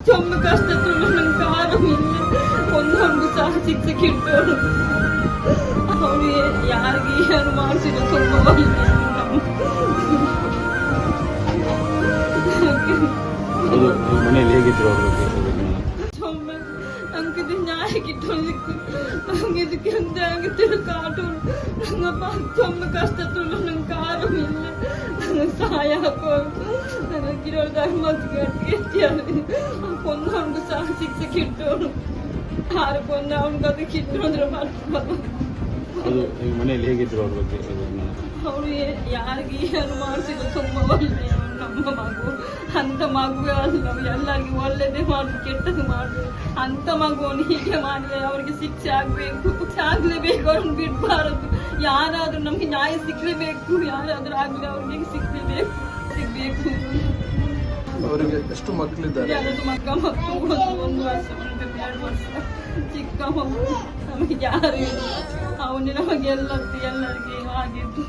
ತುಂಬ ಕಷ್ಟದಲ್ಲೂ ನಂಗೆ ಆರಾಮಿಲ್ಲ ಒಂದೊಂದು ಸಹ ಶಿಕ್ಷೆ ಕಿಟ್ಟೋರು ಅವ್ರಿಗೆ ಯಾರಿಗೆ ಏನು ಮಾಡಿಸಿದ್ರು ತುಂಬ ಒಳ್ಳೆ ಅದು ಮನೆಯಲ್ಲಿ ಹೇಗಿದ್ರು ಅವರು ತುಂಬ ನಂಗೆ ಇದು ನ್ಯಾಯ ಕಿಟ್ಟೋದಕ್ಕೆ ನಂಗೆ ಇದಕ್ಕೆ ಅಂತ ನಂಗೆ ತಿರುಗಾಟೋರು ನಂಗಪ್ಪ ತುಂಬ ಕಷ್ಟದಲ್ಲೂ ನಂಗೆ ಆರಾಮಿಲ್ಲ ನಂಗೆ ಸಹಾಯ ಹಾಕೋದು ನನಗೆ ಇರೋ ಧರ್ಮಕ್ಕೆ ಎತ್ತಿಯಾರು ಒಂದೊಂದು ಸಹ ಕಿಟ್ಟೋರು ಯಾರು ಕೊಂದ ಅವ್ನಿಗೆ ಅದು ಕಿಟ್ಟೋದ್ರೆ ಮಾಡ್ಬೋದು ಅದು ಮನೆಯಲ್ಲಿ ಹೇಗಿದ್ರು ಅವ್ರ ಬಗ್ಗೆ ಅವಳು ಯಾರಿಗೆ ಏನು ಮಾಡಿಸಿದ್ರು ತುಂಬ ಒಳ್ಳೆಯ ನಮ್ಮ ಮಗು ಅಂತ ಮಗುವೇ ಅಲ್ಲ ಎಲ್ಲರಿಗೂ ಒಳ್ಳೇದೇ ಮಾಡು, ಕೆಟ್ಟದ್ದು ಮಾಡು. ಅಂತ ಮಗುವನ್ನು ಹೀಗೆ ಮಾಡಿದ್ರೆ ಅವರಿಗೆ ಶಿಕ್ಷೆ ಆಗ್ಬೇಕು, ಆಗ್ಲೇಬೇಕು, ಅವ್ರನ್ನ ಬಿಡಬಾರದು. ಯಾರಾದ್ರೂ ನಮ್ಗೆ ನ್ಯಾಯ ಸಿಗ್ಲೇಬೇಕು ಯಾರಾದ್ರೂ ಆಗ್ಲಿ ಅವ್ರಿಗೆ ಸಿಗ್ಲೇಬೇಕು ಸಿಗ್ಬೇಕು? ಅವರಿಗೆ ಎಷ್ಟು ಮಕ್ಕಳಿದ್ದಾರೆ ಯಾರದು ಮಕ್ಕ ಮಕ್ಕಳು ಒಂದು ಒಂದು ವರ್ಷ ಒಂದು ಎರಡು ವರ್ಷ ಚಿಕ್ಕ ಮಗು. ನಮಗೆ ಯಾರು ಅವನು ನಮಗೆ ಎಲ್ಲದ್ದು ಎಲ್ಲರಿಗೆ ಆಗಿದ್ದು